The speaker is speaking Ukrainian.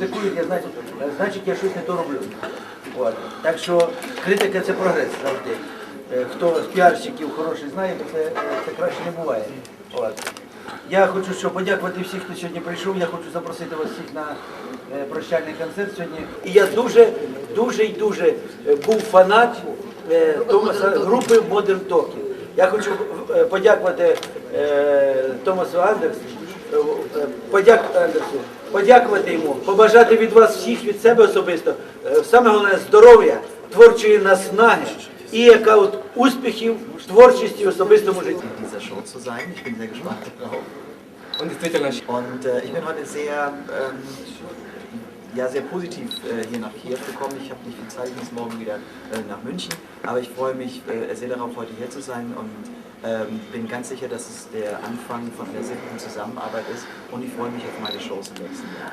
критикують, я значить, значить я щось не то роблю. От. Так що критика це прогрес завжди. Е, Хто з піарщиків хороший знає, то це, це краще не буває. От. Я хочу що, подякувати всіх, хто сьогодні прийшов. Я хочу запросити вас всіх на е, прощальний концерт сьогодні. І я дуже, дуже і дуже е, був фанат Томаса групи Modern Talking. Я хочу подякувати Томасу Андерсу, подяк, подякувати йому, побажати від вас всіх, від себе особисто, е, саме головне здоров'я, творчої наснаги і яка от успіхів в творчості в особистому житті. действительно, Und äh, ich bin heute sehr, ähm, ja, sehr positiv äh, hier nach Kiew gekommen. Ich habe nicht viel Zeit, ich muss morgen wieder äh, nach München. Aber ich freue mich äh, sehr darauf, heute hier zu sein und ähm, bin ganz sicher, dass es der Anfang von der siebten Zusammenarbeit ist. Und ich freue mich auf meine Shows im nächsten Jahr.